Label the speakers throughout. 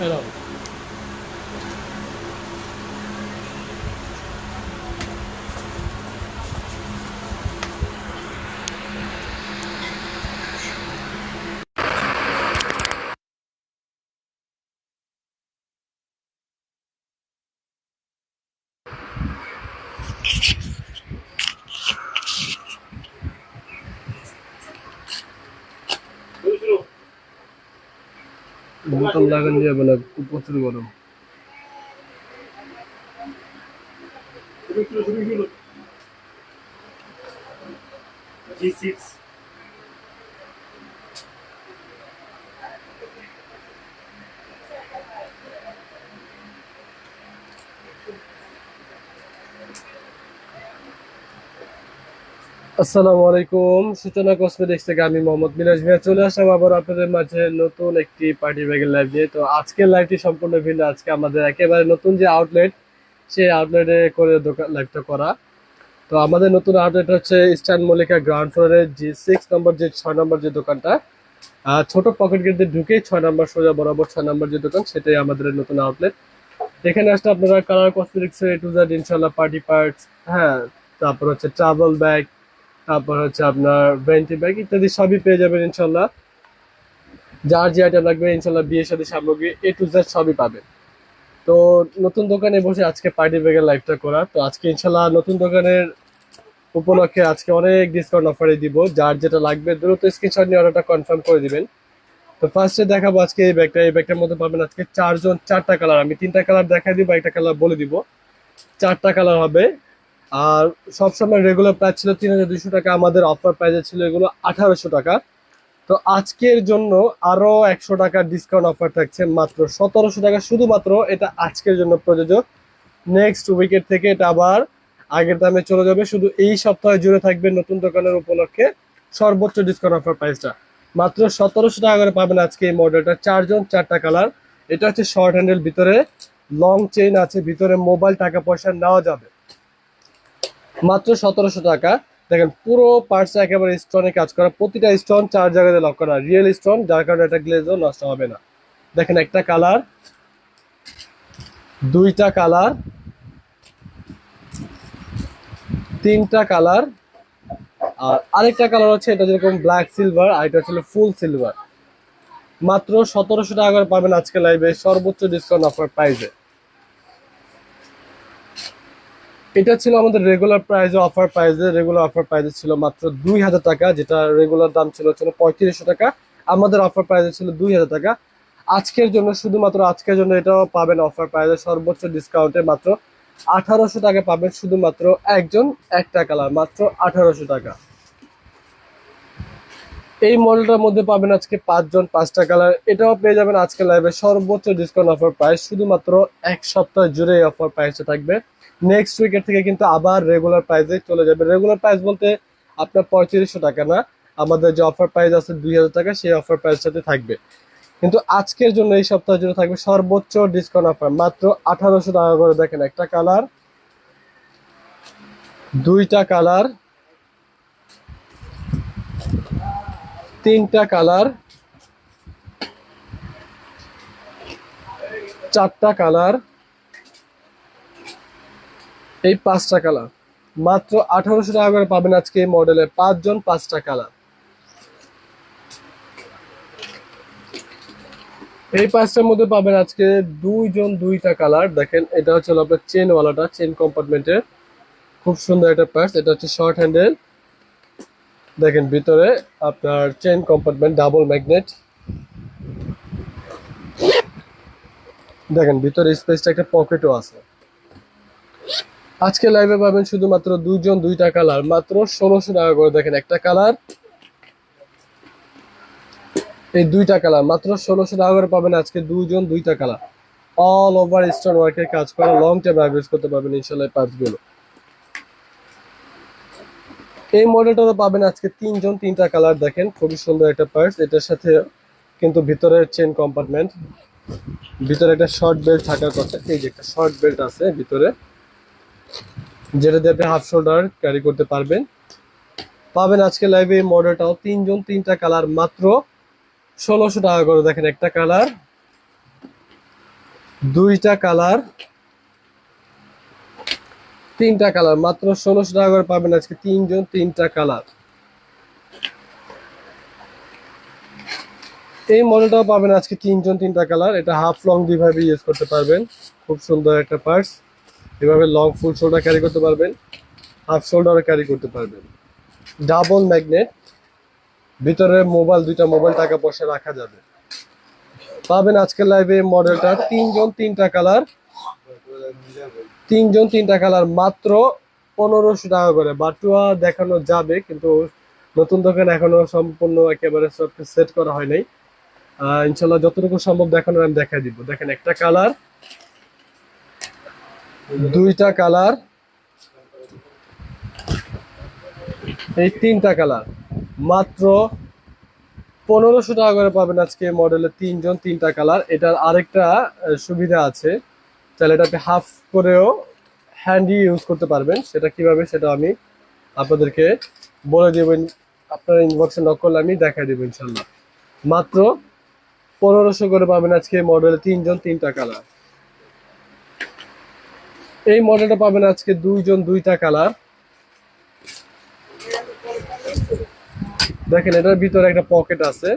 Speaker 1: এরকম
Speaker 2: বোতল লাগান যাবে না খুব প্রচুর গরম।
Speaker 1: G6
Speaker 2: আসসালামু আলাইকুম। সূচনা কসমেটিক্স থেকে আমি মোহাম্মদ মিরাজ ভাইয়া চলে আসলাম আবার আপনাদের মাঝে নতুন একটি পার্টি ব্যাগের লাইভ নিয়ে। তো আজকের লাইভটি সম্পূর্ণ ভিন্ন। আজকে আমাদের একেবারে নতুন যে আউটলেট সেই আউটলেটে করে দোকান লাইভটা করা। তো আমাদের নতুন আউটলেট হচ্ছে ইস্টার্ন মল্লিকা গ্রাউন্ড ফ্লোরের যে সিক্স নম্বর যে ছয় নম্বর যে দোকানটা ছোট পকেট গেট ঢুকে ছয় নম্বর সোজা বরাবর ছয় নম্বর যে দোকান, সেটাই আমাদের নতুন আউটলেট এখানে আসলে আপনারা colour cosmetics A to Z ইনশাল্লাহ পার্টি পার্টস হ্যাঁ তারপর হচ্ছে ট্রাভেল ব্যাগ তারপর হচ্ছে আপনার ভেন্টি ব্যাগ ইত্যাদি সবই পেয়ে যাবেন ইনশাল্লাহ। যার যে আইটেম লাগবে ইনশাল্লাহ বিয়ের সাথে সামগ্রী এ টু জেড সবই পাবেন। তো নতুন দোকানে বসে আজকে পার্টি ব্যাগের লাইভটা করা। তো আজকে ইনশাল্লাহ নতুন দোকানের উপলক্ষে আজকে অনেক ডিসকাউন্ট অফারে দিব। যার যেটা লাগবে দ্রুত স্ক্রিনশট নিয়ে অর্ডারটা কনফার্ম করে দিবেন। তো ফার্স্টে দেখাবো আজকে এই ব্যাগটা এই ব্যাগটার মধ্যে পাবেন আজকে চারজন, চারটা কালার আমি তিনটা কালার দেখাই দিব, একটা কালার বলে দিব। চারটা কালার হবে। আর সবসময় রেগুলার প্রাইস ছিল তিন হাজার দুশো টাকা, আমাদের অফার প্রাইসে ছিল এগুলো আঠারোশো টাকা। তো আজকের জন্য আরও একশো টাকার ডিসকাউন্ট অফার থাকছে মাত্র সতেরোশো টাকা, শুধুমাত্র এটা আজকের জন্য প্রযোজ্য। নেক্সট উইকেট থেকে এটা আবার আগের দামে চলে যাবে, শুধু এই সপ্তাহে জুড়ে থাকবে নতুন দোকানের উপলক্ষে সর্বোচ্চ ডিসকাউন্ট অফার প্রাইসটা মাত্র সতেরোশো টাকা করে পাবেন আজকে এই মডেলটা চারজন, চারটা কালার এটা হচ্ছে শর্ট হ্যান্ডেল ভিতরে লং চেইন আছে, ভিতরে মোবাইল টাকা পয়সা নেওয়া যাবে। মাত্র সতেরোশো টাকা। দেখেন, পুরো পার্টস একেবারে স্টোনে কাজ করা। প্রতিটা স্টোন চার জায়গাতে লক করা। রিয়েল স্টোন যার কারণে এটা গ্লেজও নষ্ট হবে না। দেখেন, একটা কালার দুইটা কালার তিনটা কালার আর আরেকটা কালার হচ্ছে, এটা যেরকম ব্ল্যাক সিলভার আর এটা হচ্ছে ফুল সিলভার মাত্র সতেরোশো টাকা করে পাবেন আজকে লাইভে সর্বোচ্চ ডিসকাউন্ট অফার প্রাইসে এটা ছিল আমাদের রেগুলার প্রাইসে অফার প্রাইসে রেগুলার অফার প্রাইসে ছিল মাত্র দুই হাজার টাকা, যেটা রেগুলার দাম ছিল ছিল পঁয়ত্রিশশো টাকা। আমাদের অফার প্রাইসে ছিল দুই হাজার টাকা। আজকের জন্য শুধুমাত্র আজকের জন্য এটাও পাবেন অফার প্রাইসে সর্বোচ্চ ডিসকাউন্টে মাত্র আঠারোশো টাকা পাবেন শুধুমাত্র একজন একটা কালার মাত্র আঠারোশো টাকা। এই মডেলটার মধ্যে পাবেন আজকে পাঁচজন পাঁচটা কালার এটাও পেয়ে যাবেন আজকে লাইভে সর্বোচ্চ ডিসকাউন্ট অফার প্রাইস শুধুমাত্র এক সপ্তাহ জুড়ে অফার প্রাইসে থাকবে। নেক্সট উইকের থেকে কিন্তু আবার রেগুলার প্রাইসে চলে যাবে। রেগুলার প্রাইস বলতে আপনার পঁয়ত্রিশশো টাকা না, আমাদের যে অফার প্রাইস আছে দুই হাজার টাকা, সেই অফার প্রাইসটাতে থাকবে। কিন্তু আজকের জন্য এই সপ্তাহ জুড়ে থাকবে সর্বোচ্চ ডিসকাউন্ট অফার মাত্র আঠারোশো টাকা করে দেখেন একটা কালার দুইটা কালার তিনটা কালার চারটা কালার এই পাঁচটা কালার। মাত্র আঠারোশো টাকা করে পাবেন আজকে এই মডেলে পাঁচজন পাঁচটা কালার। এই পাঁচটার মধ্যে পাবেন আজকে দুইজন দুইটা কালার। দেখেন, এটা হচ্ছে আপনার চেন ওয়ালাটা চেন কম্পার্টমেন্টের খুব সুন্দর একটা পার্স এটা হচ্ছে শর্ট হ্যান্ডেল দেখেন, ভিতরে আপনার চেন কম্পার্টমেন্ট ডাবল ম্যাগনেট দেখেন, ভিতরে স্পেসটা একটা পকেটও আছে। আজকে লাইভে পাবেন শুধুমাত্র দুইজন, দুইটা কালার মাত্র ষোলোশো টাকা করে দেখেন একটা কালার এই দুইটা কালার মাত্র ষোলোশো টাকা করে পাবেন আজকে দুইজন, দুইটা কালার অল ওভার স্টোন ওয়ার্কের কাজ করা লং টাইম ইউজ করতে পারবেন ইনশাল্লাহ পার্টসগুলো এই মডেলটারও পাবেন আজকে তিনজন, তিনটা কালার দেখেন। খুবই সুন্দর একটা পার্টস এটার সাথে কিন্তু ভিতরে চেন কম্পার্টমেন্ট ভিতরে একটা শর্ট বেল্ট থাকার কথা। এই যে একটা শর্ট বেল্ট আছে ভিতরে। যেটা দিয়ে আপনি হাফ শোল্ডার ক্যারি করতে পারবেন। পাবেন আজকে লাইভে এই মডেলটাও। তিনজন তিনটা কালার মাত্র। ষোলোশো টাকা করে দেখেন একটা কালার। দুইটা কালার। তিনটা কালার মাত্র ষোলোশো টাকা করে পাবেন আজকে তিনজন তিনটা কালার। এই মডেলটাও পাবেন আজকে তিনজন তিনটা কালার। এটা হাফ লং দুইভাবে ইউজ করতে পারবেন। খুব সুন্দর একটা পার্স এভাবে লং ফুল শোল্ডার ক্যারি করতে পারবেন হাফ শোল্ডারও ক্যারি করতে পারবেন। ডাবল ম্যাগনেট ভিতরে মোবাইল দুইটা মোবাইল টাকা পয়সা রাখা যাবে। পাবেন আজকের লাইভে মডেলটা তিনজন তিনটা কালার তিনজন তিনটা কালার মাত্র পনেরোশো টাকা করে। বাটুয়া দেখানো যাবে, কিন্তু নতুন দোকান এখনও সম্পূর্ণ একেবারে সব সেট করা হয় নাই। ইনশাল্লাহ যতটুকু সম্ভব দেখানোর আমি দেখা দিব। দেখেন একটা কালার দুইটা কালার। এই তিনটা কালার। মাত্র পনেরোশো টাকা করে পাবেন আজকে মডেলের তিনজন, তিনটা কালার। এটার আরেকটা সুবিধা আছে। তাহলে এটা আপনি হাফ করেও হ্যান্ডি ইউজ করতে পারবেন। সেটা কীভাবে সেটা আমি আপনাদেরকে বলে দেবেন আপনারা ইনবক্সে নক করলে আমি দেখাই দেবো ইনশাল্লাহ মাত্র পনেরোশো করে পাবেন আজকে মডেলে তিনজন, তিনটা কালার। এই মডেলটা পাবেন আজকে দুইজন দুইটা কালার। দেখেন, এটার ভিতরে একটা পকেট আছে।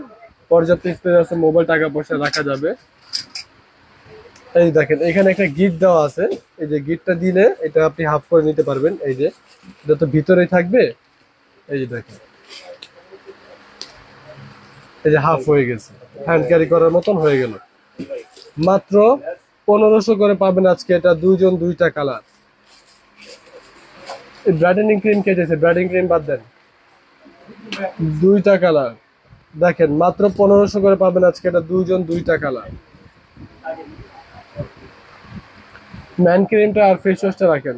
Speaker 2: পর্যাপ্ত স্পেস আছে মোবাইল টাকা পয়সা রাখা যাবে। এই দেখেন, এখানে একটা গিট দেওয়া আছে। এই যে গিটটা দিলে এটা আপনি হাফ করে নিতে পারবেন। এই যে, এটা তো ভিতরেই থাকবে। এই যে দেখেন। এই যে হাফ হয়ে গেছে। হ্যান্ড ক্যারি করার মতন হয়ে গেল। মাত্র পনেরোশো করে পাবেন আজকে এটা দুইজন, দুইটা কালার এই ব্রাইটেনিং ক্রিম কে দিয়েছে ব্রাইটেনিং ক্রিম বাদ দেন। দুইটা কালার দেখেন, মাত্র পনেরোশো করে পাবেন আজকে এটা দুইজন, দুইটা কালার ম্যান ক্রিমটা আর ফেস ওয়াশটা রাখেন।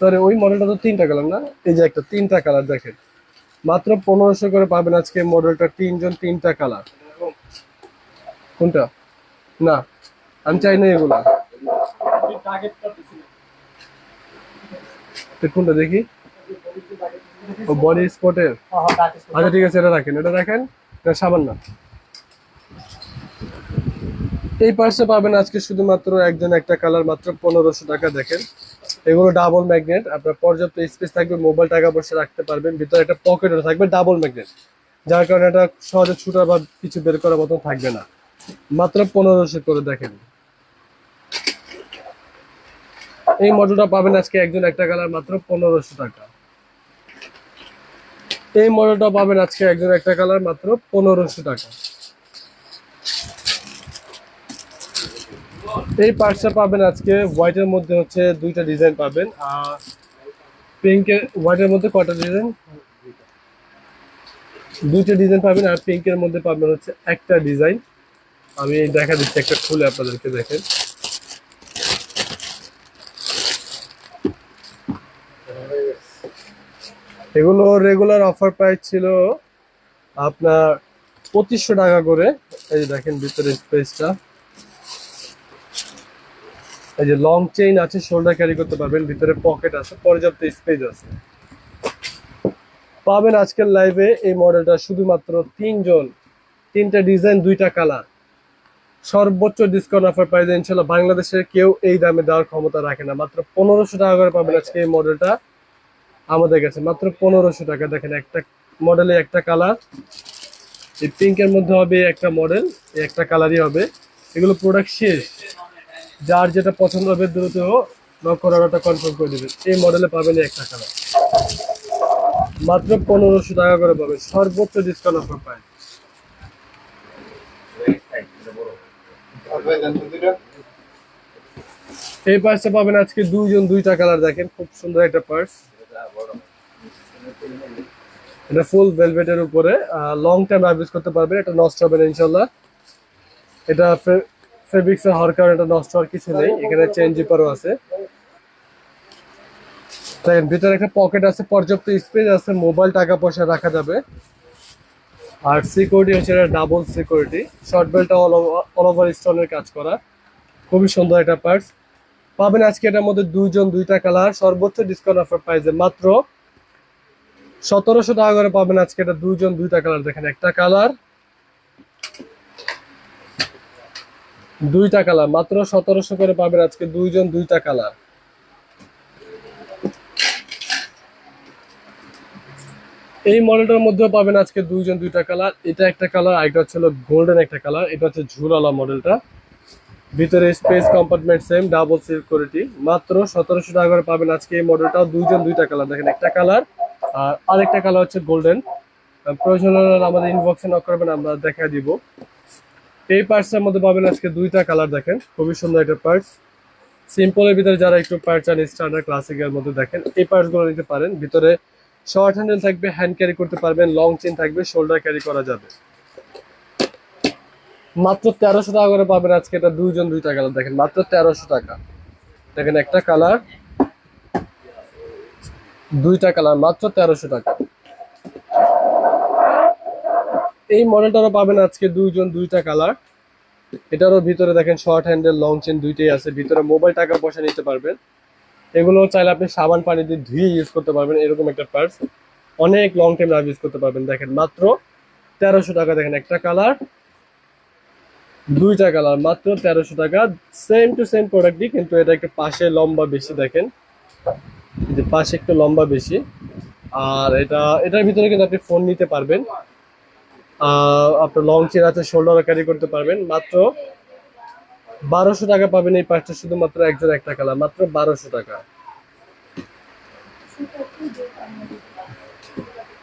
Speaker 2: সরি ওই মডেলটা তো তিনটা কালার না? এই যে একটা, তিনটা কালার দেখেন। মাত্র পনেরোশো করে পাবেন আজকে মডেলটা তিনজন, তিনটা কালার কোনটা? না, আমি চাই না এগুলা। কোনটা দেখি? বডি স্পটের আচ্ছা ঠিক আছে, এটা রাখেন এটা রাখেন সাবান না এই পার্সে পাবেন আজকে শুধুমাত্র একজন একটা কালার মাত্র পনেরোশো টাকা, দেখেন। এগুলো ডাবল ম্যাগনেট আপনার পর্যাপ্ত স্পেস থাকবে মোবাইল টাকা পয়সা রাখতে পারবেন, ভিতরে একটা পকেটও থাকবে ডাবল ম্যাগনেট যার কারণে এটা সহজে ছুটার বা কিছু বের করার মতন থাকবে না। মাত্র পনেরোশো করে দেখেন। এই মডেলটা পাবেন আজকে একজন একটা কালার মাত্র পনেরোশো টাকা। এই মডেলটা পাবেন আজকে একজন একটা কালার মাত্র পনেরোশো টাকা। এই পার্টসটা পাবেন আজকে হোয়াইটের মধ্যে হচ্ছে দুইটা ডিজাইন পাবেন, আর পিঙ্কের হোয়াইটের মধ্যে কয়টা ডিজাইন? দুইটা ডিজাইন পাবেন, আর পিঙ্কের মধ্যে পাবেন হচ্ছে একটা ডিজাইন। আমি দেখা দিচ্ছি, একটা খুলে আপনাদেরকে দেখেন। এগুলো রেগুলার অফার প্রাইস ছিল আপনার পঁচিশশো টাকা করে। এই যে দেখেন ভিতরে স্পেসটা এই যে লং চেইন আছে শোল্ডার ক্যারি করতে পারবেন, ভিতরে পকেট আছে, পর্যাপ্ত স্পেস আছে। পাবেন আজকের লাইভে এই মডেলটা শুধুমাত্র তিনজন, তিনটা ডিজাইন দুইটা কালার সর্বোচ্চ ডিসকাউন্ট অফার পাই ইনশাল্লাহ বাংলাদেশে কেউ এই দামে দেওয়ার ক্ষমতা রাখে না। মাত্র পনেরোশো টাকা করে পাবেন আজকে এই মডেলটা আমাদের কাছে। মাত্র পনেরোশো টাকা। দেখেন একটা মডেলে একটা কালার এই পিঙ্কের মধ্যে হবে একটা মডেল একটা কালারই হবে। এগুলো প্রোডাক্ট শেষ। যার যেটা পছন্দ হবে দ্রুত নক করে অর্ডারটা কনফার্ম করে দেবেন। এই মডেলে পাবেন এই একটা কালার মাত্র পনেরোশো টাকা করে পাবেন। সর্বোচ্চ ডিসকাউন্ট অফার পায়। এই পার্সটা পাবেন আজকে দুইজন, দুইটা কালার দেখেন, খুব সুন্দর একটা পার্স এটা ফুল ভেলভেটের উপরে। লং টাইম ইউজ করতে পারবেন, এটা নষ্ট হবে না ইনশাল্লাহ এটা ফেব্রিক্স এর হওয়ার কারণে এটা নষ্ট হওয়ার কিছু নেই, এখানে চেন জিপারও আছে। দেখেন, ভিতরে একটা পকেট আছে, পর্যাপ্ত স্পেস আছে মোবাইল টাকা পয়সা রাখা যাবে। আর সিকিউরিটি হচ্ছে এটা ডাবল সিকিউরিটি শর্ট বেল্টটা অল ওভার স্টোনের কাজ করা। খুবই সুন্দর একটা পার্টস পাবেন আজকে এটার মধ্যে দুইজন, দুইটা কালার সর্বোচ্চ ডিসকাউন্ট অফার প্রাইসে মাত্র সতেরোশো টাকা করে পাবেন আজকে এটা দুইজন, দুইটা কালার দেখেন একটা কালার দুইটা কালার মাত্র সতেরোশো করে পাবেন আজকে দুইজন, দুইটা কালার এই মডেলটার মধ্যেও পাবেন আজকে দুইজন দুইটা কালার। এটা একটা কালার আরেকটা হচ্ছে গোল্ডেন একটা কালার। এটা হচ্ছে ঝুলালা মডেলটা। ভিতরে space compartment same double security মাত্র সতেরোশো টাকা করে পাবেন আজকে এই মডেলটাও দুইজন দুইটা কালার। দেখেন একটা কালার, আর আরেকটা কালার হচ্ছে গোল্ডেন প্রয়োজন আমাদের ইনবক্সে নক করবেন, আমরা দেখা দিব। এই পার্টসের মধ্যে পাবেন আজকে দুইটা কালার, দেখেন। খুবই সুন্দর একটা পার্টস সিম্পলের ভিতরে যারা একটু পার্ট চান স্ট্যান্ডার্ড ক্লাসিকের মধ্যে দেখেন, এই পার্টসগুলো নিতে পারেন। ভিতরে শর্ট হ্যান্ডেল থাকবে হ্যান্ড ক্যারি করতে পারবেন লং চেন থাকবে শোল্ডার ক্যারি করা যাবে। মাত্র তেরোশো টাকা করে পাবেন আজকে এটা দুইজন দুইটা কালার দেখেন, মাত্র তেরোশো টাকা। দেখেন একটা কালার দুইটা কালার মাত্র তেরোশো টাকা। এই মডেলটারও পাবেন আজকে দুইজন দুইটা কালার এটারও ভিতরে দেখেন শর্ট হ্যান্ডেল লং চেন দুইটাই আছে। ভিতরে মোবাইল টাকা পয়সা নিতে পারবেন। এগুলো চাইলে আপনি সাবান, পানি দিয়ে ধুয়ে ইউজ করতে পারবেন, এরকম একটা পার্স অনেক লং টাইম লাভ ইউজ করতে পারবেন, দেখেন, মাত্র তেরোশো টাকা, দেখেন, একটা কালার দুইটা কালার মাত্র তেরোশো টাকা। সেম টু সেম প্রোডাক্টই কিন্তু এটা একটু পাশে লম্বা বেশি, দেখেন। যে পাশে একটু লম্বা বেশি। আর এটা, এটার ভিতরে কিন্তু আপনি ফোন নিতে পারবেন। আপনার লং চেন আছে শোল্ডার ক্যারি করতে পারবেন, মাত্র বারোশো টাকা পাবেন এই পাঁচটা শুধুমাত্র একজন একটা কালার, মাত্র বারোশো টাকা।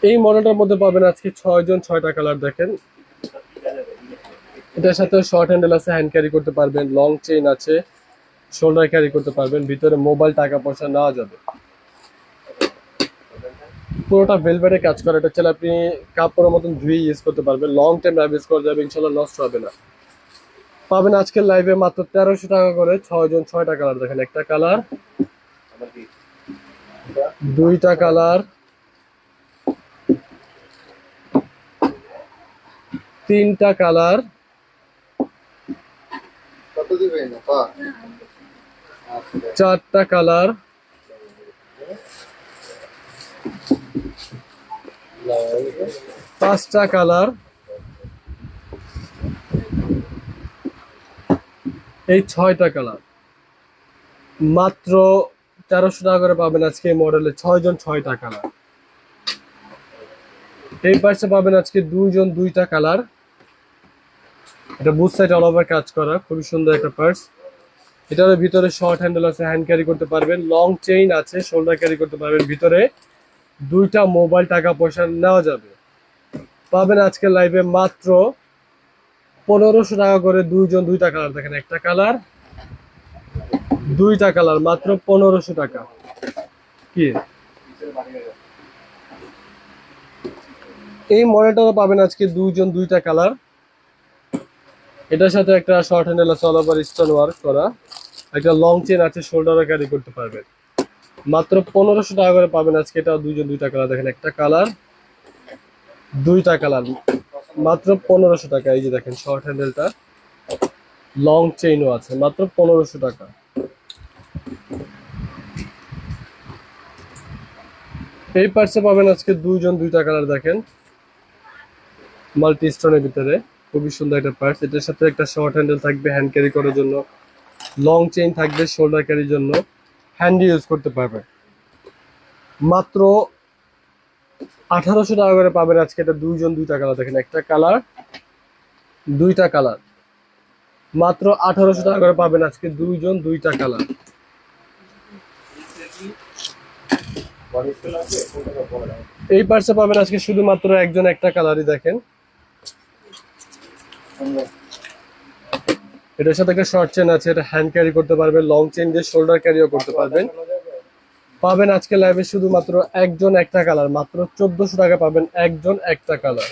Speaker 2: এই মডেলটার মধ্যে পাবেন আজকে ছয় জন ছয়টা কালার দেখেন। এটার সাথে শর্ট হ্যান্ডেল আছে হ্যান্ড ক্যারি করতে পারবেন লং চেইন আছে শোল্ডার ক্যারি করতে পারবেন, ভিতরে মোবাইল টাকা পয়সা নেওয়া যাবে। পুরোটা ভেলভেটে কাজ করে, এটা হচ্ছে আপনি কাপড়ের মতন ধুয়ে ইউজ করতে পারবেন লং টাইম ইউজ করা যাবে, ইনশাল্লাহ নষ্ট হবে না। পাবেন আজকের লাইভে মাত্র তেরোশো টাকা করে ছয় জন ছয়টা কালার দেখেন একটা কালার দুইটা কালার তিনটা কালার চারটা কালার পাঁচটা কালার এই ছয়টা কালার। মাত্র তেরোশো টাকা করে পাবেন আজকে এই মডেলে ছয়জন ছয়টা কালার। এই পাশে পাবেন আজকে দুইজন দুইটা কালার। এটা বুথ সাইড অল ওভার কাজ করা, খুবই সুন্দর একটা পার্স এটার ভিতরে শর্ট হ্যান্ডেল আছে হ্যান্ড ক্যারি করতে পারবেন। লং চেইন আছে শোল্ডার ক্যারি করতে পারবেন। ভিতরে দুইটা মোবাইল টাকা পয়সা নেওয়া যাবে। পাবেন আজকে লাইভে মাত্র পনেরোশো টাকা করে দুইজন দুইটা কালার দেখেন, একটা কালার, দুইটা কালার, মাত্র পনেরোশো টাকা। কি? এই মডেলটাও পাবেন আজকে দুইজন দুইটা কালার। এটার সাথে একটা শর্ট হ্যান্ডেল আছে অল ওভার স্টোন ওয়ার্ক করা। একটা লং চেন আছে শোল্ডারও ক্যারি করতে পারবেন। মাত্র পনেরোশো টাকা করে পাবেন আজকে এটা দুইজন দুইটা কালার, দেখেন একটা কালার, দুইটা কালার। মাত্র পনেরোশো টাকা, এই যে দেখেন শর্ট হ্যান্ডেলটা লং চেইনও আছে, মাত্র পনেরোশো টাকা। এই পার্টসে পাবেন আজকে দুইজন, দুইটা কালার দেখেন। মাল্টি স্টোনের ভিতরে, খুবই সুন্দর একটা পার্টস এটার সাথে একটা শর্ট হ্যান্ডেল থাকবে হ্যান্ড ক্যারি করার জন্য। লং চেইন থাকবে শোল্ডার ক্যারির জন্য। হ্যান্ড ইউজ করতে পারবে মাত্র আঠারোশো টাকা করে পাবেন আজকে এটা দুইজন দুইটা কালার দেখেন, একটা কালার দুইটা কালার মাত্র আঠারোশো টাকা করে পাবেন আজকে দুইজন দুইটা কালার এই পার্সে পাবেন আজকে শুধুমাত্র একজন একটা কালারই দেখেন। এটার সাথে একটা শর্ট চেন আছে, এটা হ্যান্ড ক্যারি করতে পারবেন লং চেন দিয়ে শোল্ডার ক্যারিও করতে পারবেন। পাবেন আজকে লাইভে শুধুমাত্র একজন একটা কালার মাত্র চোদ্দশো টাকা পাবেন একজন একটা কালার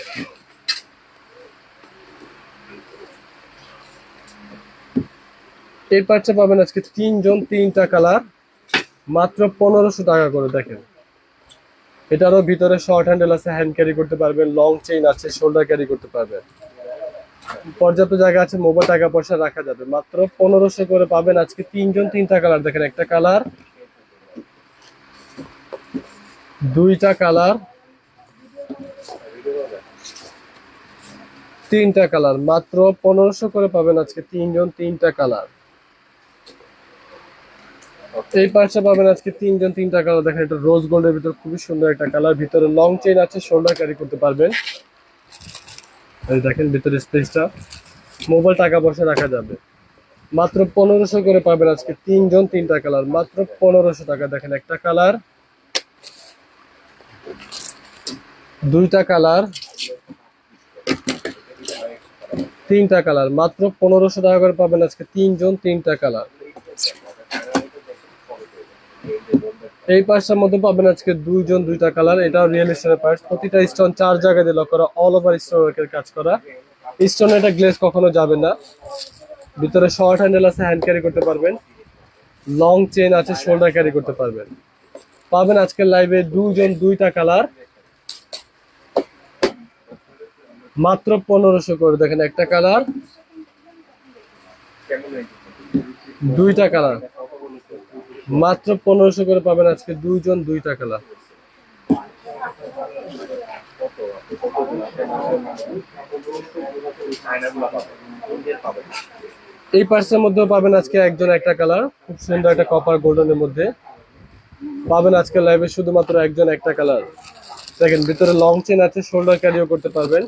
Speaker 2: এই পার্টসে পাবেন আজকে তিনজন তিনটা কালার মাত্র পনেরোশো টাকা করে, দেখেন। এটারও ভিতরে শর্ট হ্যান্ডেল আছে হ্যান্ড ক্যারি করতে পারবেন লং চেইন আছে শোল্ডার ক্যারি করতে পারবেন। পর্যাপ্ত জায়গা আছে মোবাইল টাকা পয়সা রাখা যাবে। মাত্র পনেরোশো করে পাবেন আজকে তিনজন তিনটা কালার দেখেন একটা কালার দুইটা কালার, তিনটা কালার। মাত্র পনেরোশো করে পাবেন আজকে তিনজন তিনটা কালার। এই পাশে পাবেন আজকে তিনজন তিনটা কালার। দেখেন, এটা রোজ গোল্ডের ভিতর খুবই সুন্দর একটা কালার। ভিতরে লং চেইন আছে শোল্ডার ক্যারি করতে পারবেন। দেখেন, ভিতরে স্পেসটা মোবাইল টাকা পয়সা রাখা যাবে। মাত্র পনেরোশো করে পাবেন আজকে তিনজন তিনটা কালার। মাত্র পনেরোশো টাকা। দেখেন, একটা কালার। দুইটা কালার, তিনটা কালার। মাত্র পনেরোশো টাকা করে পাবেন আজকে তিনজন, তিনটা কালার। এই পার্সটার মধ্যে পাবেন আজকে দুইজন, দুইটা কালার। এটাও রিয়েল স্টোনের পার্স। প্রতিটা স্টোন চার জায়গায় দিয়ে লক করা অল ওভার স্টোন ওয়ার্কের কাজ করা। স্টোনে এটা গ্লেজ কখনো যাবে না। ভিতরে শর্ট হ্যান্ডেল আছে হ্যান্ড ক্যারি করতে পারবেন। লং চেন আছে শোল্ডার ক্যারি করতে পারবেন। পাবেন আজকের লাইভে দুইজন, দুইটা কালার মাত্র পনেরোশো করে দেখেন একটা কালার দুইটা কালার মাত্র পনেরোশো করে পাবেন আজকে দুইজন, দুইটা কালার এই পার্সের মধ্যেও পাবেন আজকে একজন একটা কালার খুব সুন্দর একটা কপার গোল্ডেনের মধ্যে। পাবেন আজকে লাইভে শুধুমাত্র একজন, একটা কালার দেখেন, ভিতরে লং চেন আছে শোল্ডার ক্যারিও করতে পারবেন।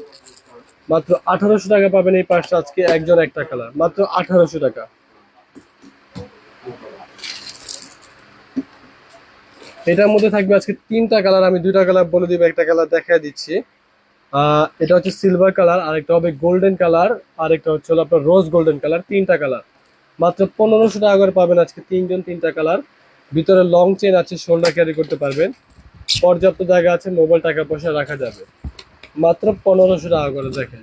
Speaker 2: মাত্র আঠারোশো টাকা পাবেন এই পার্সটা আজকে, একজন, একটা কালার মাত্র আঠারোশো টাকা। এটার মধ্যে থাকবে আজকে তিনটা কালার আমি দুইটা কালার বলে দিব, একটা কালার দেখা দিচ্ছি। এটা হচ্ছে সিলভার কালার আরেকটা হবে গোল্ডেন কালার আরেকটা হচ্ছে আপনার রোজ গোল্ডেন কালার তিনটা কালার মাত্র পনেরোশো টাকা করে পাবেন আজকে তিনজন, তিনটা কালার ভিতরে লং চেন আছে শোল্ডার ক্যারি করতে পারবেন। পর্যাপ্ত জায়গা আছে মোবাইল টাকা পয়সা রাখা যাবে। মাত্র পনেরোশো টাকা করে দেখেন।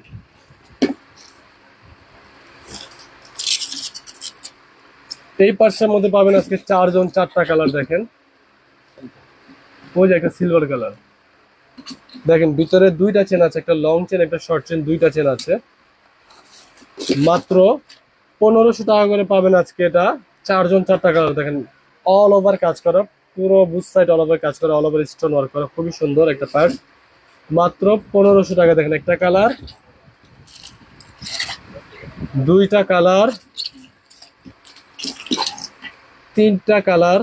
Speaker 2: এই পার্সের মধ্যে পাবেন আজকে চারজন, চারটা কালার দেখেন। ওই যে একটা সিলভার কালার দেখেন, ভিতরে দুইটা চেন আছে, একটা লং চেন একটা শর্ট চেন দুইটা চেন আছে। মাত্র পনেরোশো টাকা করে পাবেন আজকে এটা। চারজন, চারটা কালার দেখেন। অল ওভার কাজ করা, পুরো বুথ সাইড অল ওভার কাজ করা অল ওভার স্টোন ওয়ার্ক করা, খুবই সুন্দর একটা পার্ট মাত্র পনেরোশো টাকা দেখেন একটা কালার দুইটা কালার তিনটা কালার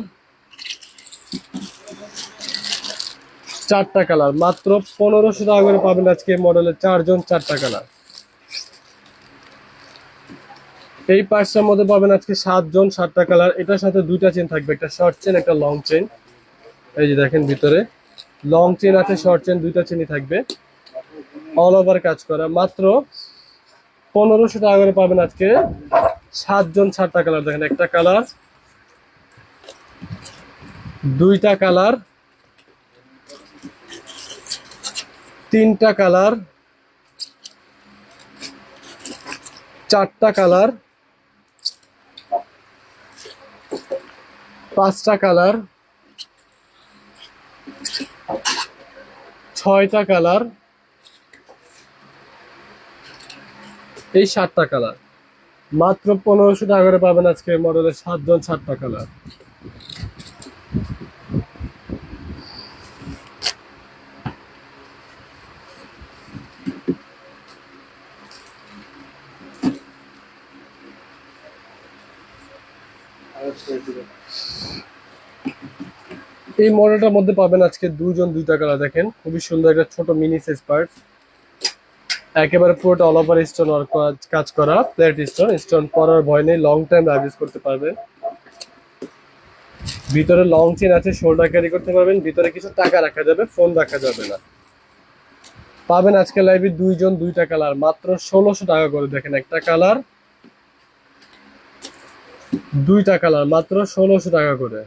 Speaker 2: চারটা কালার মাত্র পনেরোশো টাকা করে পাবেন আজকে মডেলের চারজন চারটা কালার এই পার্সের মধ্যে পাবেন আজকে সাতজন সাতটা কালার এটার সাথে দুইটা চেন থাকবে, একটা শর্ট চেন একটা লং চেন এই যে দেখেন ভিতরে। লং চেন আছে শর্ট চেন দুইটা চেনই থাকবে। অল ওভার কাজ করা। মাত্র পনেরোশো টাকা করে পাবেন আজকে সাতজন সাতটা কালার দেখেন একটা কালার দুইটা কালার তিনটা কালার চারটা কালার পাঁচটা কালার, ছয়টা কালার, এই সাতটা কালার। মাত্র পনেরোশো টাকা করে পাবেন আজকে মডেলের সাতজন সাতটা কালার। এই মডেলটার মধ্যে পাবেন আজকে দুইজন দুইটা কালার দেখেন। খুবই সুন্দর একটা ছোট মিনি সাইজ পার্ট একেবারে পুরোটা অল ওভার স্টোন কাজ করা প্লেট স্টোন স্টোন পরার ভয় নেই লং টাইম ইউজ করতে পারবেন। ভিতরে লং চেন আছে শোল্ডার ক্যারি করতে পারবেন। ভিতরে কিছু টাকা রাখা যাবে ফোন রাখা যাবে না। পাবেন আজকে লাইভে দুইজন দুইটা কালার। মাত্র ষোলোশো টাকা করে দেখেন একটা কালার। দুইটা কালার, মাত্র ষোলোশো টাকা করে।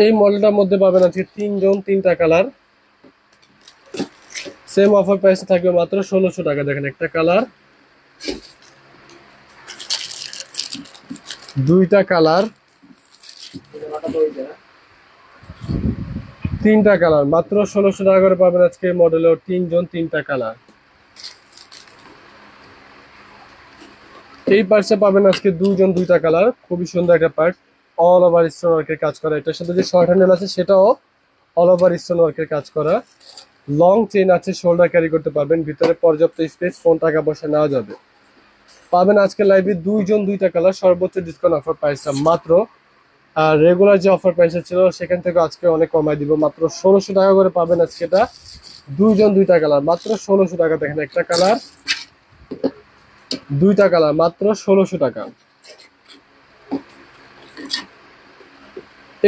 Speaker 2: এই মডেলটার মধ্যে পাবেন আজকে তিনজন তিনটা কালার। সেম অফার প্রাইসে থাকবে মাত্র ষোলোশো টাকা। দেখেন একটা কালার। দুইটা কালার। তিনটা কালার। মাত্র ষোলোশো টাকা করে পাবেন আজকে মডেলের তিনজন তিনটা কালার। এই পার্টসে পাবেন আজকে দুজন দুইটা কালার। খুবই সুন্দর একটা পার্ট। অল ওভার স্টোন ওয়ার্কের কাজ করা। এটার সাথে যে শর্ট হ্যান্ডেল আছে, সেটাও অল ওভার স্টোন ওয়ার্কের কাজ করা। লং চেন আছে শোল্ডার ক্যারি করতে পারবেন। ভিতরে পর্যাপ্ত স্পেস ফোন টাকা পয়সা নেওয়া যাবে। পাবেন আজকে লাইভে দুইজন দুইটা কালার সর্বোচ্চ ডিসকাউন্ট অফার প্রাইসটা মাত্র। আর রেগুলার যে অফার প্রাইসটা ছিল, সেখান থেকে আজকে অনেক কমাই দিব। মাত্র ষোলোশো টাকা করে পাবেন আজকে এটা। দুইজন দুইটা কালার মাত্র ষোলোশো টাকা দেখেন একটা কালার দুইটা কালার মাত্র ষোলোশো টাকা।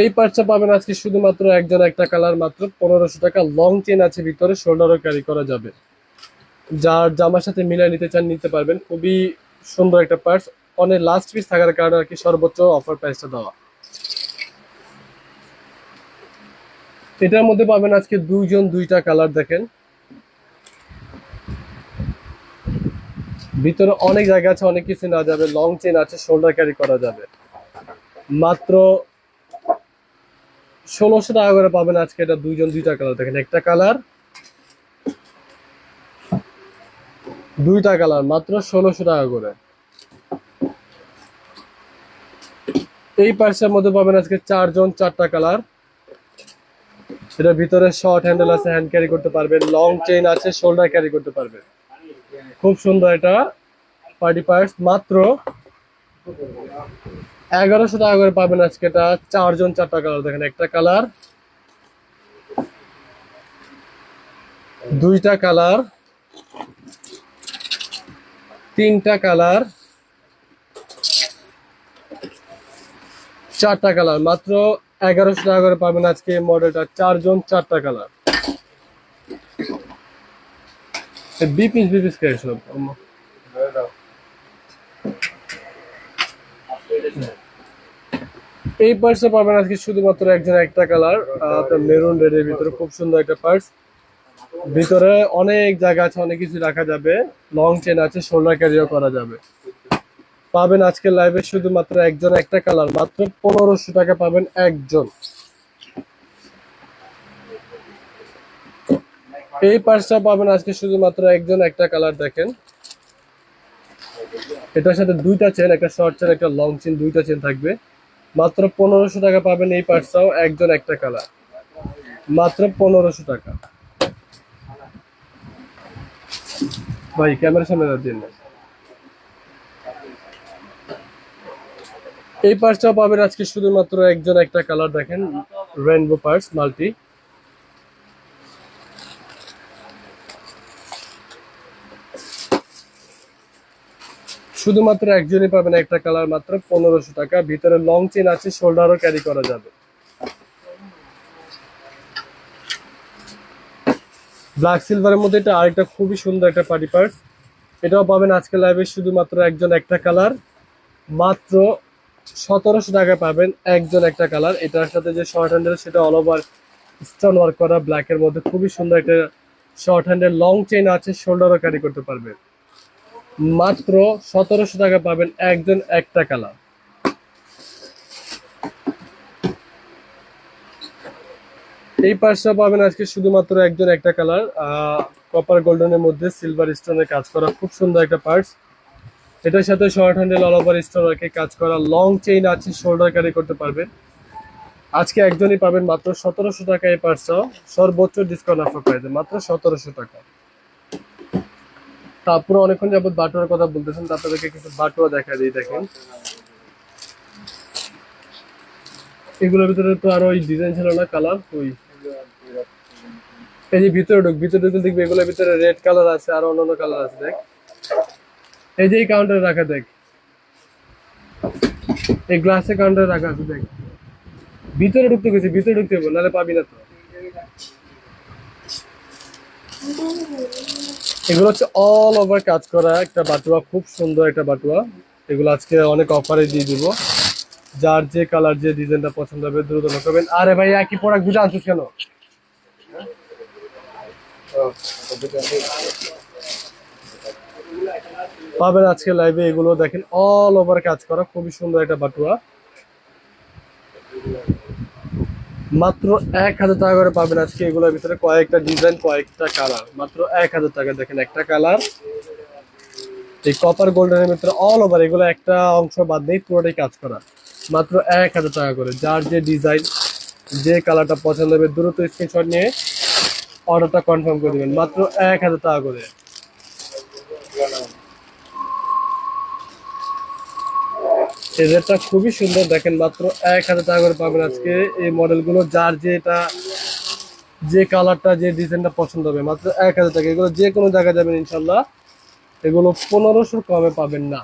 Speaker 2: এই পার্টটা পাবেন আজকে শুধুমাত্র একজন একটা কালার, মাত্র পনেরোশো টাকা। লং চেন আছে ভিতরে শোল্ডারও ক্যারি করা যাবে। যার জামার সাথে মিলিয়ে নিতে চান, নিতে পারবেন। খুবই সুন্দর একটা পার্টস অনেক লাস্ট পিস থাকার কারণে আর কি সর্বোচ্চ অফার প্রাইসটা দেওয়া। এটার মধ্যে পাবেন আজকে দুইজন দুইটা কালার, দেখেন। ভিতরে অনেক জায়গা আছে, অনেক কিছু না যাবে। লং চেন আছে শোল্ডার ক্যারি করা যাবে। মাত্র ষোলোশো টাকা করে পাবেন আজকে এটা দুইজন, দুইটা কালার দেখেন, একটা কালার দুইটা কালার মাত্র ষোলোশো টাকা করে। এই পার্সের মধ্যে পাবেন আজকে চারজন, চারটা কালার সেটা ভিতরে শর্ট হ্যান্ডেল আছে হ্যান্ড ক্যারি করতে পারবেন। লং চেইন আছে শোল্ডার ক্যারি করতে পারবেন। খুব সুন্দর এটা পার্টি পার্স মাত্র এগারোশো টাকা করে পাবেন আজকে এটা। চারজন চারটা কালার দেখেন একটা কালার দুইটা কালার তিনটা কালার চারটা কালার মাত্র এগারোশো টাকা করে পাবেন আজকে মডেলটা চারজন চারটা কালার বিপিস বিপিস কে এই পার্সে পাবেন আজকে শুধুমাত্র একজন একটা কালার আপনার মেরুন রেডের ভিতরে খুব সুন্দর একটা পার্স ভিতরে অনেক জায়গা আছে, অনেক কিছু রাখা যাবে। লং চেন আছে শোল্ডার ক্যারিও করা যাবে। পাবেন আজকে লাইভে শুধুমাত্র একজন একটা কালার মাত্র পনেরোশো টাকা পাবেন একজন। এই পার্সটা পাবেন আজকে শুধুমাত্র একজন একটা কালার দেখেন। এটার সাথে দুইটা চেন একটা শর্ট চেন একটা লং চেন দুইটা চেন থাকবে। মাত্র পনেরোশো টাকা পাবেন এই পার্সটাও একজন একটা কালার। মাত্র পনেরোশো টাকা। ভাই, ক্যামেরার সামনে দিন এই পার্সটাও পাবেন আজকে শুধুমাত্র একজন একটা কালার দেখেন, রেনবো পার্স, মাল্টি। শুধুমাত্র একজনই পাবেন একটা কালার মাত্র পনেরোশো টাকা। ভিতরে লং চেন আছে শোল্ডারও ক্যারি করা যাবে। ব্ল্যাক সিলভারের মধ্যে এটা আরেকটা খুবই সুন্দর একটা পার্টি পার্স এটাও পাবেন আজকে লাইভে শুধুমাত্র একজন একটা কালার মাত্র সতেরোশো টাকা পাবেন একজন একটা কালার এটার সাথে যে শর্ট হ্যান্ডেল সেটা অল ওভার স্টোন ওয়ার্ক করা ব্ল্যাকের মধ্যে। খুবই সুন্দর একটা শর্ট হ্যান্ডেল লং চেন আছে শোল্ডারও ক্যারি করতে পারবে। মাত্র সতেরোশো টাকা পাবেন একজন একটা কালার। এই পার্সটা পাবেন আজকে শুধুমাত্র একজন একটা কালার। কপার গোল্ডেনের মধ্যে সিলভার স্টোনের কাজ করা খুব সুন্দর একটা পার্স এটার সাথে short handle all over stone ওয়ার্কে কাজ করা লং চেইন আছে শোল্ডার ক্যারি করতে পারবেন। আজকে একজনই পাবেন মাত্র সতেরোশো টাকা এই পার্সটাও সর্বোচ্চ ডিসকাউন্ট অফার প্রাইসে মাত্র সতেরোশো টাকা। তারপর অনেকক্ষণ যাবত বাটুয়ার কথা বলতেছেন তো আপনাদেরকে কিছু বাটুয়া দেখা দিই, দেখেন। এগুলোর ভিতরে তো আরও ওই ডিজাইন ছিল না কালার ওই। এই যে ভিতরে ঢুক, ভিতরে ঢুকে দেখবি এগুলোর ভিতরে রেড কালার আছে, আর অন্যান্য কালার আছে, দেখ। এই যে এই কাউন্টারে রাখা, দেখ। এই গ্লাসে কাউন্টারে রাখা আছে, দেখ। ভিতরে ঢুকতে গেছি, ভিতরে ঢুকতে হবে নাহলে পাবি না তো। এগুলো হচ্ছে অল ওভার কাজ করা একটা বাটুয়া, খুব সুন্দর একটা বাটুয়া। এগুলো আজকে অনেক অফারে দিয়ে দিব। যার যে কালার যে ডিজাইনটা পছন্দ হবে, দ্রুত করবেন আরে ভাই, একই প্রোডাক্ট দুটো আনছিস কেন? পাবেন আজকে লাইভে এগুলো দেখেন অল ওভার কাজ করা, খুবই সুন্দর একটা বাটুয়া। মাত্র এক হাজার টাকা করে পাবেন আজকে এগুলোর ভিতরে কয়েকটা ডিজাইন কয়েকটা কালার মাত্র এক হাজার টাকা। দেখেন একটা কালার এই কপার গোল্ডেনের ভিতরে অল ওভার এগুলো একটা অংশ বাদ নেই পুরোটাই কাজ করা। মাত্র এক হাজার টাকা করে। যার যে ডিজাইন যে কালারটা পছন্দ হবে, দ্রুত স্ক্রিনশট নিয়ে অর্ডারটা কনফার্ম করে দিবেন। মাত্র এক হাজার টাকা করে। এই রেটটা খুবই সুন্দর। দেখেন মাত্র এক হাজার টাকা করে পাবেন আজকে এই মডেলগুলো, যার যেটা যে কালারটা, যে ডিজাইনটা পছন্দ হবে। মাত্র এক হাজার টাকা। এগুলো যে কোনো জায়গায় যাবেন ইনশাল্লাহ। এগুলো পনেরোশোর কমে পাবেন না।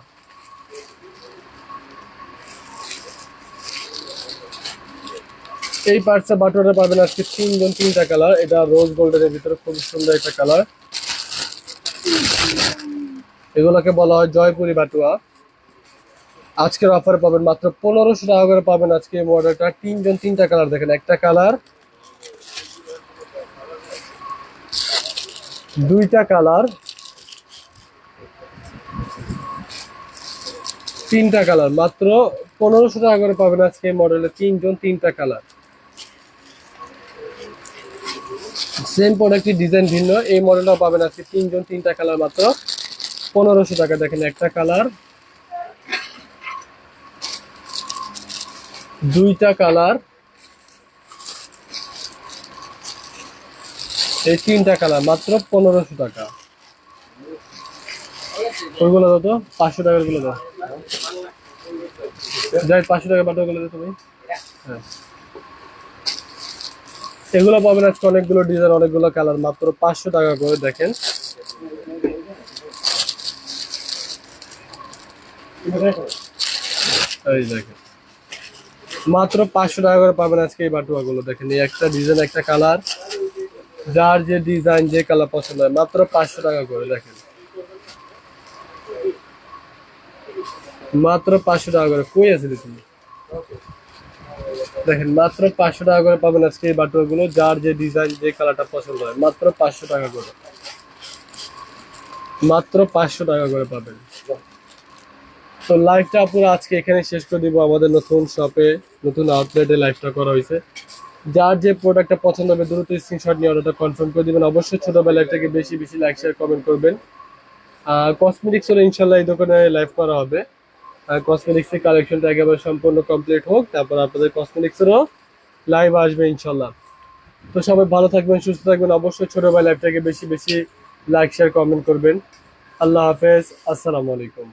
Speaker 2: এই পার্টসটা বাটনে পাবেন আজকে তিনজন, তিনটা কালার। এটা রোজ গোল্ডেনের ভিতরে খুব সুন্দর একটা কালার। এগুলোকে বলা হয় জয়পুরি বাটুয়া। আজকের অফারে পাবেন মাত্র পনেরোশো টাকা করে পাবেন আজকে এই মডেলটা তিনজন তিনটা কালার দেখেন, একটা কালার দুইটা কালার তিনটা কালার মাত্র পনেরোশো টাকা করে পাবেন আজকে এই মডেলে তিনজন তিনটা কালার সেম প্রোডাক্টের ডিজাইন ভিন্ন। এই মডেলটাও পাবেন আজকে তিনজন তিনটা কালার মাত্র পনেরোশো টাকা। দেখেন একটা কালার দুইটা কালার। এই তিনটা কালার, মাত্র পনেরোশো টাকা। ওইগুলো দাও তো, পাঁচশো টাকারগুলো দাও। যাই, পাঁচশো টাকা বাটা গুলো তুমি। হ্যাঁ। এগুলো পাবেন আজকে অনেকগুলো ডিজাইন অনেকগুলো কালার, মাত্র পাঁচশো টাকা করে, দেখেন। এই দেখেন। মাত্র পাঁচশো টাকা করে পাবেন আজকে এই বাটুয়া গুলো দেখেন এই একটা ডিজাইন একটা কালার যার যে ডিজাইন যে কালার পছন্দ হয়, মাত্র পাঁচশো টাকা করে, দেখেন। মাত্র পাঁচশো টাকা করে। কই আছিলি তুমি? দেখেন, মাত্র পাঁচশো টাকা করে পাবেন আজকে এই বাটুয়া গুলো যার যে ডিজাইন যে কালারটা পছন্দ হয়, মাত্র পাঁচশো টাকা করে। মাত্র পাঁচশো টাকা করে পাবেন। তো লাইভটা আপনারা আজকে এখানে শেষ করে দিব। আমাদের নতুন শপে নতুন আউটলেটে লাইভটা করা হয়েছে। যার যে প্রোডাক্টটা পছন্দ হবে, দ্রুত স্ক্রিনশট নিয়ে অর্ডারটা কনফার্ম করে দিবেন। অবশ্যই ছোটবেলা থেকে বেশি বেশি লাইক শেয়ার কমেন্ট করবেন। কসমেটিক্স হলে ইনশাল্লাহ এই দোকানে লাইভ করা হবে। কসমেটিক্স এর কালেকশনটা একেবারে সম্পূর্ণ কমপ্লিট হোক, তারপর আপনাদের কসমেটিক্সেরও লাইভ আসবে ইনশাল্লাহ তো সবাই ভালো থাকবেন, সুস্থ থাকবেন। অবশ্যই ছোটবেলা লাইভটাকে বেশি বেশি লাইক শেয়ার কমেন্ট করবেন। আল্লাহ হাফেজ। আসসালামু আলাইকুম।